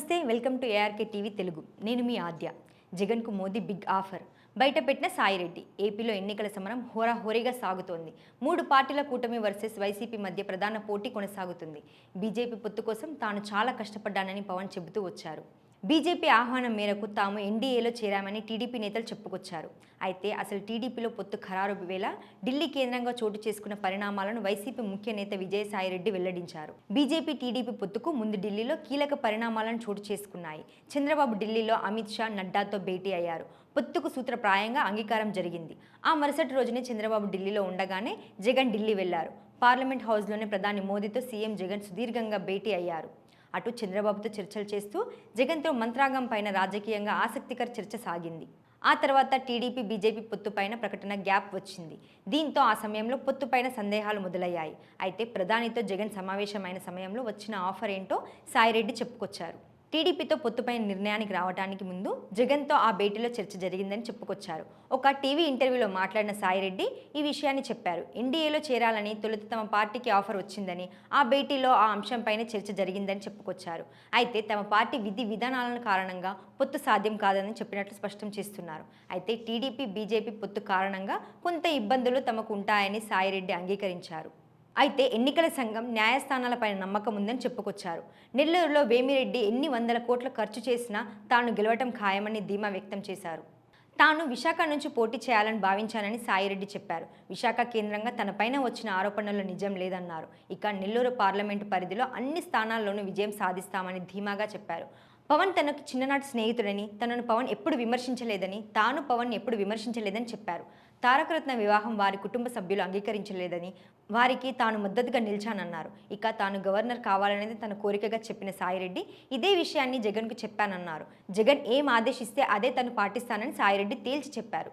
Welcome to ARK TV Telugu. నేను మీ ఆద్య. జగన్కు మోదీ బిగ్ ఆఫర్. బయట పెట్టిన సాయిరెడ్డి. ఏపీలో ఎన్నికల సమరం హోరాహోరీగా సాగుతోంది. మూడు పార్టీల కూటమి వర్సెస్ వైసీపీ మధ్య ప్రధాన పోటీ కొనసాగుతుంది. బీజేపీ పొత్తు కోసం తాను చాలా కష్టపడ్డానని పవన్ చెబుతూ వచ్చారు. బీజేపీ ఆహ్వానం మేరకు తాము ఎన్డీఏలో చేరామని టీడీపీ నేతలు చెప్పుకొచ్చారు. అయితే అసలు టీడీపీలో పొత్తు ఖరారు వేళ ఢిల్లీ కేంద్రంగా చోటు చేసుకున్న పరిణామాలను వైసీపీ ముఖ్య నేత విజయసాయిరెడ్డి వెల్లడించారు. బీజేపీ టీడీపీ పొత్తుకు ముందు ఢిల్లీలో కీలక పరిణామాలను చోటు చేసుకున్నాయి. చంద్రబాబు ఢిల్లీలో అమిత్ షా నడ్డాతో భేటీ అయ్యారు. పొత్తుకు సూత్రప్రాయంగా అంగీకారం జరిగింది. ఆ మరుసటి రోజునే చంద్రబాబు ఢిల్లీలో ఉండగానే జగన్ ఢిల్లీ వెళ్ళారు. పార్లమెంట్ హౌస్లోనే ప్రధాని మోదీతో సీఎం జగన్ సుదీర్ఘంగా భేటీ అయ్యారు. అటు చంద్రబాబుతో చర్చలు చేస్తూ జగన్తో మంత్రాగం పైన రాజకీయంగా ఆసక్తికర చర్చ సాగింది. ఆ తర్వాత టీడీపీ బీజేపీ పొత్తుపైన ప్రకటన గ్యాప్ వచ్చింది. దీంతో ఆ సమయంలో పొత్తుపైన సందేహాలు మొదలయ్యాయి. అయితే ప్రధానితో జగన్ సమావేశమైన సమయంలో వచ్చిన ఆఫర్ ఏంటో సాయిరెడ్డి చెప్పుకొచ్చారు. టీడీపీతో పొత్తుపై నిర్ణయానికి రావడానికి ముందు జగన్తో ఆ భేటీలో చర్చ జరిగిందని చెప్పుకొచ్చారు. ఒక టీవీ ఇంటర్వ్యూలో మాట్లాడిన సాయిరెడ్డి ఈ విషయాన్ని చెప్పారు. ఎన్డీఏలో చేరాలని తొలుత తమ పార్టీకి ఆఫర్ వచ్చిందని ఆ భేటీలో ఆ అంశంపైనే చర్చ జరిగిందని చెప్పుకొచ్చారు. అయితే తమ పార్టీ విధి విధానాల కారణంగా పొత్తు సాధ్యం కాదని చెప్పినట్లు స్పష్టం చేస్తున్నారు. అయితే టీడీపీ బీజేపీ పొత్తు కారణంగా కొంత ఇబ్బందులు తమకు ఉంటాయని సాయిరెడ్డి అంగీకరించారు. అయితే ఎన్నికల సంఘం న్యాయస్థానాలపైన నమ్మకం ఉందని చెప్పుకొచ్చారు. నెల్లూరులో వేమిరెడ్డి ఎన్ని వందల కోట్లు ఖర్చు చేసినా తాను గెలవటం ఖాయమని ధీమా వ్యక్తం చేశారు. తాను విశాఖ నుంచి పోటీ చేయాలని భావించానని సాయిరెడ్డి చెప్పారు. విశాఖ కేంద్రంగా తనపైన వచ్చిన ఆరోపణలు నిజం లేదన్నారు. ఇక నెల్లూరు పార్లమెంటు పరిధిలో అన్ని స్థానాల్లోనూ విజయం సాధిస్తామని ధీమాగా చెప్పారు. పవన్ తనకు చిన్ననాటి స్నేహితుడని తనను పవన్ ఎప్పుడు విమర్శించలేదని తాను పవన్ ఎప్పుడు విమర్శించలేదని చెప్పారు. తారకరత్న వివాహం వారి కుటుంబ సభ్యులు అంగీకరించలేదని వారికి తాను మద్దతుగా నిలిచానన్నారు. ఇక తాను గవర్నర్ కావాలనేది తన కోరికగా చెప్పిన సాయిరెడ్డి ఇదే విషయాన్ని జగన్కు చెప్పానన్నారు. జగన్ ఏం ఆదేశిస్తే అదే తను పాటిస్తానని సాయిరెడ్డి తేల్చి చెప్పారు.